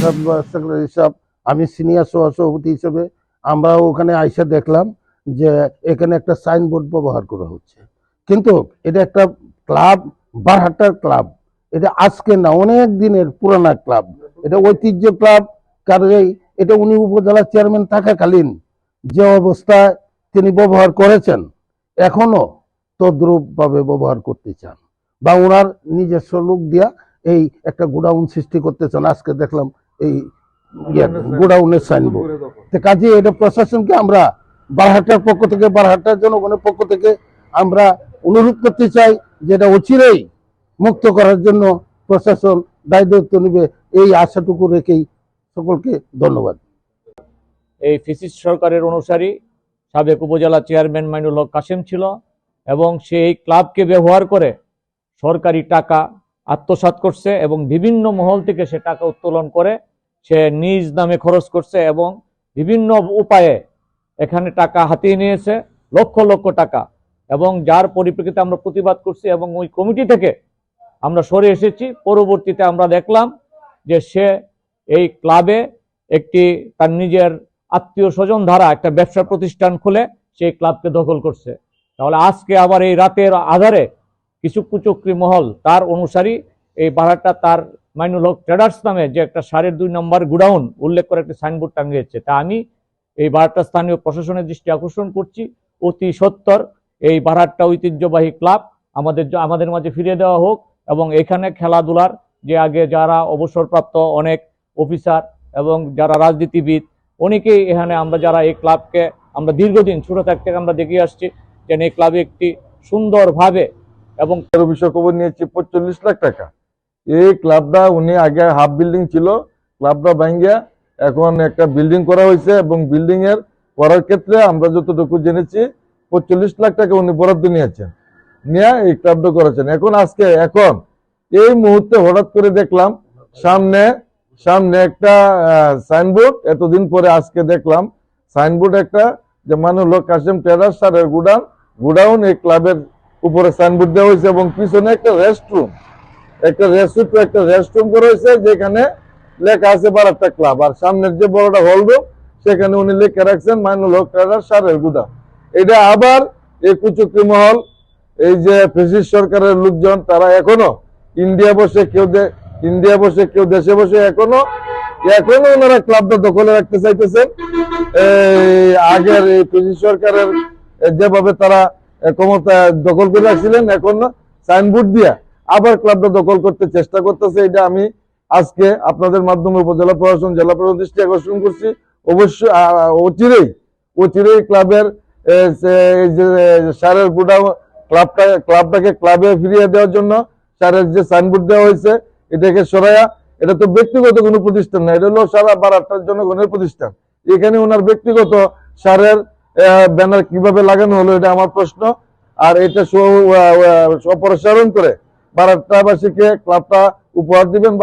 সাহেব আমি সিনিয়র সহসভাপতি হিসেবে আমরা ওখানে আইসা দেখলাম যে এখানে একটা সাইনবোর্ড ব্যবহার করা হচ্ছে। কিন্তু এটা একটা ক্লাব বারহাটার ক্লাব এটা আজকে না, অনেক দিনের পুরানা ক্লাব এটা ঐতিহ্য ক্লাব কারণেই এটা উনি উপজেলা চেয়ারম্যান থাকাকালীন যে অবস্থায় তিনি ব্যবহার করেছেন, এখনও তদ্রুপ ভাবে ব্যবহার করতে চান। বা ওনার নিজস্ব লোক দিয়া এই একটা গোডাউন সৃষ্টি করতে চান। আজকে দেখলাম এই গোডাউনের সাইনবোর্ড। তো কাজে এটা প্রশাসনকে আমরা বারহাটার পক্ষ থেকে বারহাটার জনগণের পক্ষ থেকে আমরা অনুরোধ করতে চাই যে এটা অচিরেই মুক্ত করার জন্য প্রশাসন দায়িত্ব নেবে। এই আশাটুকু রেখেই সকলকে ধন্যবাদ। এই ফিসিস সরকারের অনুসারী সাবেক উপজেলা চেয়ারম্যান মাইনুল হক কাসেম ছিল এবং সেই ক্লাবকে ব্যবহার করে সরকারি টাকা আত্মসাৎ করছে এবং বিভিন্ন মহল থেকে সে টাকা উত্তোলন করে সে নিজ নামে খরচ করছে এবং বিভিন্ন উপায়ে এখানে টাকা হাতিয়ে নিয়েছে, লক্ষ লক্ষ টাকা। এবং যার পরিপ্রেক্ষিতে আমরা প্রতিবাদ করছি এবং ওই কমিটি থেকে আমরা সরে এসেছি। পরবর্তীতে আমরা দেখলাম যে সে এই ক্লাবে একটি তার নিজের আত্মীয় স্বজন দ্বারা একটা ব্যবসা প্রতিষ্ঠান খুলে সেই ক্লাবকে দখল করছে। তাহলে আজকে আবার এই রাতের আধারে কিছু কুচক্রি মহল তার অনুসারী এই ভাড়াটা তার মাইনুল হক ট্রেডার্স নামে যে একটা সাড়ে দুই নম্বর গুডাউন উল্লেখ করে একটি সাইনবোর্ড টাঙিয়েছে। তা আমি এই বাহারটা স্থানীয় প্রশাসনের দৃষ্টি আকর্ষণ করছি। অতি সত্তর, এই বাহারটা ঐতিহ্যবাহী ক্লাব। আমাদের আমাদের মাঝে ফিরিয়ে দেওয়া হোক এবং এখানে খেলাধুলার যে আগে যারা অবসরপ্রাপ্ত অনেক অফিসার এবং যারা রাজনীতিবিদ, অনেকেই এখানে আমরা যারা এই ক্লাবকে আমরা দীর্ঘদিন, ছোট থাকতে আমরা দেখে আসছি যেন এই ক্লাবে একটি সুন্দরভাবে এবং বিষয় খবর নিয়েছি পঁয়তাল্লিশ লাখ টাকা। এই ক্লাবটা উনি আগে হাফ বিল্ডিং ছিল, ক্লাবটা ভাঙ্গিয়া এখন একটা বিল্ডিং করা হয়েছে এবং বিল্ডিং এর করার ক্ষেত্রে আমরা যতটুকু জেনেছি, পঁয়তাল্লিশ লাখ টাকা উনি বরাদ্দ নিয়েছেন। নিয়ে এই ক্লাবটা করেছেন। এখন আজকে, এখন, এই মুহূর্তে হঠাৎ করে দেখলাম, সামনে সামনে একটা সাইনবোর্ড এতদিন পরে আজকে দেখলাম সাইনবোর্ড একটা, যে মানুষ কাসেম টেরাস সারের গুডাউন গুডাউন এই ক্লাবের উপরে সাইনবোর্ড দেওয়া হয়েছে এবং পিছনে একটা রেস্টরুম একটা রেস্টরুম একটা রেস্টরুম করা হয়েছে যেখানে লেখা আছে বারাট্টা ক্লাব আর সামনের যে বড়টা হল রুম সেখানে উনি লিখে রাখছেন মাইনুল হক ট্রেডার সারের গুদাম। এটা আবার এই কুচুকরি মহল, এই যে ব্রিটিশ সরকারের লোকজন, তারা এখনও ইন্ডিয়া বসে কেউ ইন্ডিয়া বসে কেউ দেশে বসে এখনও এখনও ওনারা ক্লাবটা দখলে রাখতে চাইতেছেন। আগের এই ব্রিটিশ সরকারের যেভাবে তারা ক্ষমতা দখল করে রাখছিলেন, এখন সাইনবোর্ড দিয়া আবার ক্লাবটা দখল করতে চেষ্টা করতেছে, এটা আমি আজকে আপনাদের মাধ্যমে উপজেলা প্রশাসন, জেলা প্রশাসন দৃষ্টি আকর্ষণ করছি। অবশ্যই অচিরেই অচিরেই ক্লাবের সারের গুডাউন, ক্লাবটা, ক্লাবটাকে ক্লাবে ফিরিয়ে দেওয়ার জন্য সারের যে সাইনবোর্ড দেওয়া হয়েছে, এটাকে সরাইয়া, এটা তো ব্যক্তিগত কোনো প্রতিষ্ঠান না, এটা হলো সারা বারাটার জনগণের প্রতিষ্ঠান। এখানে ওনার ব্যক্তিগত সারের ব্যানার কীভাবে লাগানো হলো, এটা আমার প্রশ্ন। আর এটা অপসারণ করে বারাটাবাসীকে ক্লাবটা উপহার দিবেন